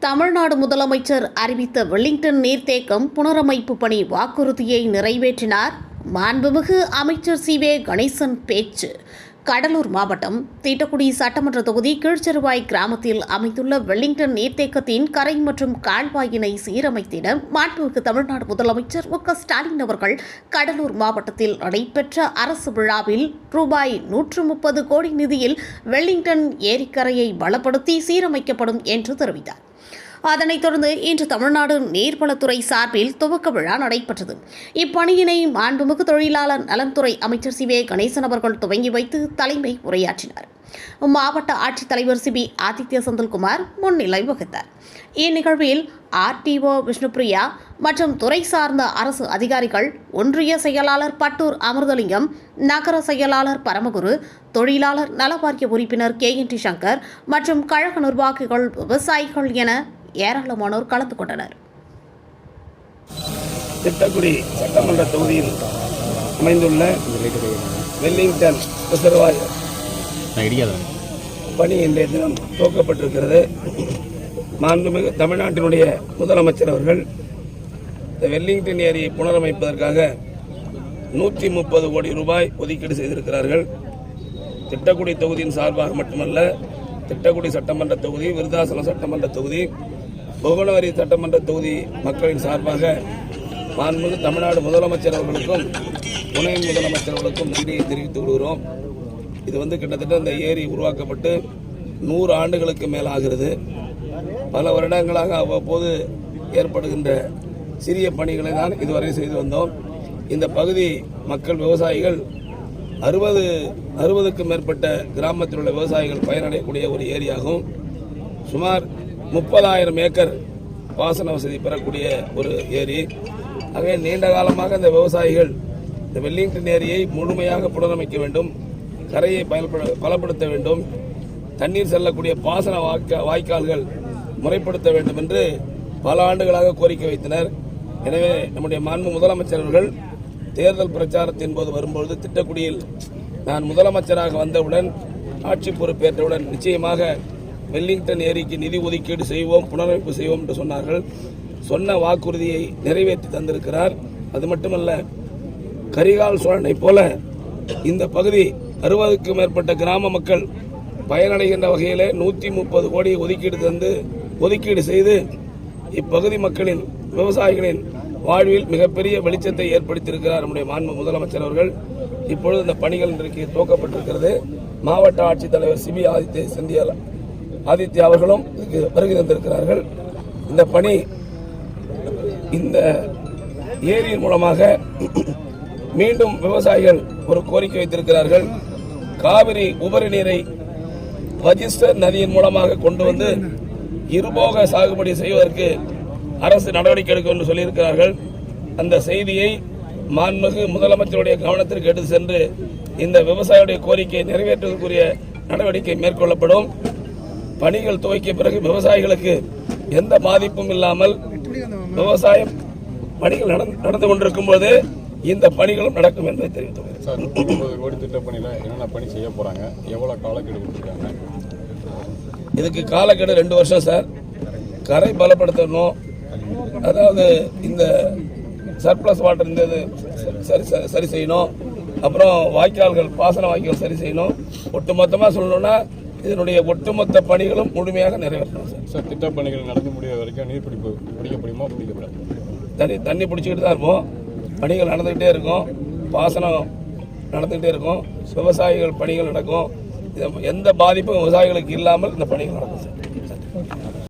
தமிழ்நாடு முதலமைச்சர் அறிவித்த வெல்லிங்டன் நீர்த்தேக்கம் புனரமைப்பு பணி வாக்குறுதியை நிறைவேற்றினார். மாண்புமிகு அமைச்சர் சி. வே. கணேசன் பேச்சு. கடலூர் மாவட்டம் தீட்டக்குடி சட்டமன்ற தொகுதி கீழ்ச்செருவாய் கிராமத்தில் அமைந்துள்ள வெல்லிங்டன் நீர்த்தேக்கத்தின் கரை மற்றும் கால்வாயினை சீரமைத்திட மாண்புமிகு தமிழ்நாடு முதலமைச்சர் மு. க. ஸ்டாலின் அவர்கள் கடலூர் மாவட்டத்தில் நடைபெற்ற அரசு விழாவில் ரூபாய் நூற்று முப்பது கோடி நிதியில் வெல்லிங்டன் ஏரிக்கரையை பலப்படுத்தி சீரமைக்கப்படும் என்று தெரிவித்தார். அதனைத் தொடர்ந்து இன்று தமிழ்நாடு நீர்வளத்துறை சார்பில் துவக்க விழா நடைபெற்றது. இப்பணியினை மாண்புமிகு தொழிலாளர் நலன்துறை அமைச்சர் சி. வே. கணேசன் அவர்கள் துவங்கி வைத்து தலைமை உரையாற்றினார். மாவட்ட ஆட்சித்தலைவர் சிபி ஆதித்ய செந்தில்குமார் முன்னிலை வகித்தார். இந்நிகழ்வில் ஆர்டிஓ விஷ்ணுபிரியா மற்றும் துறை சார்ந்த அரசு அதிகாரிகள் ஒன்றிய செயலாளர் பட்டூர் அமிர்தலிங்கம் நகர செயலாளர் பரமகுரு தொழிலாளர் நலவாரிய உறுப்பினர் கே என் டி சங்கர் மற்றும் கழக நிர்வாகிகள் விவசாயிகள் என ஏராளமானோர் கலந்து கொண்டனர். திட்டக்குடி சட்டமன்ற தொகுதியில் அமைந்துள்ள வெல்லிங்டன் ரிசர்வாயர் நான் இடிக்காத பணி இன்றைய தினம் துவக்கப்பட்டிருக்கிறது. மாண்புமிகு தமிழ்நாட்டினுடைய முதலமைச்சர் அவர்கள் இந்த வெல்லிங்டன் ஏரியை புனரமைப்பதற்காக நூற்றி முப்பது கோடி ரூபாய் ஒதுக்கீடு செய்திருக்கிறார்கள். திட்டக்குடி தொகுதியின் சார்பாக மட்டுமல்ல திட்டக்குடி சட்டமன்ற தொகுதி விருதாசலம் சட்டமன்ற தொகுதி புவனவரி சட்டமன்ற தொகுதி மக்களின் சார்பாக மாண்புமிகு தமிழ்நாடு முதலமைச்சர் அவர்களுக்கும் துணை முதலமைச்சர் அவர்களுக்கும் நன்றியை தெரிவித்துக் கொள்கிறோம். இது வந்து கிட்டத்தட்ட இந்த ஏரி உருவாக்கப்பட்டு நூறு ஆண்டுகளுக்கு மேல் ஆகிறது. பல வருடங்களாக அவ்வப்போது ஏற்படுகின்ற சிறிய பணிகளை தான் இதுவரை செய்து வந்தோம். இந்த பகுதி மக்கள் விவசாயிகள் அறுபது அறுபதுக்கும் மேற்பட்ட கிராமத்தில் உள்ள விவசாயிகள் பயனடையக்கூடிய ஒரு ஏரியாகும். சுமார் முப்பதாயிரம் ஏக்கர் பாசன வசதி பெறக்கூடிய ஒரு ஏரி. ஆகவே நீண்ட காலமாக இந்த விவசாயிகள் இந்த வெல்லிங்டன் ஏரியை முழுமையாக புனரமைக்க வேண்டும். கரையை பயன்பட பலப்படுத்த வேண்டும். தண்ணீர் செல்லக்கூடிய பாசன வாய்க்க வாய்க்கால்கள் முறைப்படுத்த வேண்டும் என்று பல ஆண்டுகளாக கோரிக்கை வைத்தனர். எனவே நம்முடைய மாண்பு முதலமைச்சர் அவர்கள் தேர்தல் பிரச்சாரத்தின் போது வரும்பொழுது திட்டக்குடியில் நான் முதலமைச்சராக வந்தவுடன் ஆட்சி பொறுப்பேற்றவுடன் நிச்சயமாக வெல்லிங்டன் ஏரிக்கு நிதி ஒதுக்கீடு செய்வோம் புனரமைப்பு செய்வோம் என்று சொன்னார்கள். சொன்ன வாக்குறுதியை நிறைவேற்றி தந்திருக்கிறார். அது மட்டுமல்ல கரிகால் சோழனை போல இந்த பகுதி அறுபதுக்கும் மேற்பட்ட கிராம மக்கள் பயனடைகின்ற வகையிலே நூற்றி முப்பது கோடி ஒதுக்கீடு தந்து ஒதுக்கீடு செய்து இப்பகுதி மக்களின் விவசாயிகளின் வாழ்வில் மிகப்பெரிய வெளிச்சத்தை ஏற்படுத்தியிருக்கிறார் நம்முடைய மாண்பு முதலமைச்சர் அவர்கள். இப்பொழுது இந்த பணிகள் இன்றைக்கு துவக்கப்பட்டிருக்கிறது. மாவட்ட ஆட்சித்தலைவர் சிபி ஆதித்ய சிந்தியா ஆதித்யா அவர்களும் இதுக்கு வருகை தந்திருக்கிறார்கள். இந்த பணி இந்த ஏரியின் மூலமாக மீண்டும் விவசாயிகள் ஒரு கோரிக்கை வைத்திருக்கிறார்கள். காவிரி உபரி நீரை ரஜிஸ்டர் நதியின் மூலமாக கொண்டு வந்து இருபோக சாகுபடி செய்வதற்கு அரசு நடவடிக்கை எடுக்கும் என்று சொல்லியிருக்கிறார்கள். அந்த செய்தியை மாண்புமிகு முதலமைச்சருடைய கவனத்திற்கு எடுத்து சென்று இந்த விவசாயியுடைய கோரிக்கையை நிறைவேற்றுவதற்குரிய நடவடிக்கை மேற்கொள்ளப்படும். பணிகள் துவக்கிய பிறகு விவசாயிகளுக்கு எந்த பாதிப்பும் இல்லாமல் விவசாயம் பணிகள் நடந்து நடந்து கொண்டிருக்கும் போது இந்த பணிகளும் நடக்கும் என்பதை தெரிவித்துள்ளது சார் முப்பது கோடி திட்டப்பணியில் என்னென்ன பணி செய்ய போகிறாங்க எவ்வளோ காலக்கெடு கொடுத்துருக்காங்க? இதுக்கு காலக்கெடு ரெண்டு வருஷம் சார். கரை பலப்படுத்தணும். அதாவது இந்த சர்ப்ளஸ் வாட்டர் இந்த இது சரி சரி- செய்யணும். அப்புறம் வாய்க்கால்கள் பாசன வாய்க்கால் சரி செய்யணும். ஒட்டுமொத்தமாக சொல்லணும்னா இதனுடைய ஒட்டுமொத்த பணிகளும் முழுமையாக நிறைவேற்றணும் சார். சார் திட்டப்பணிகள் நடந்து முடிய வரைக்கும் நீர்பிடிப்பு பிடிக்க முடியுமா பிடிக்கப்படாது? தண்ணி தண்ணி பிடிச்சிக்கிட்டு தான் இருப்போம். பணிகள் நடந்துக்கிட்டே இருக்கும். பாசனம் நடந்துகிட்டே இருக்கும். விவசாயிகள் பணிகள் நடக்கும். இது எந்த பாதிப்பும் விவசாயிகளுக்கு இல்லாமல் இந்த பணிகள் நடக்கும் சார்.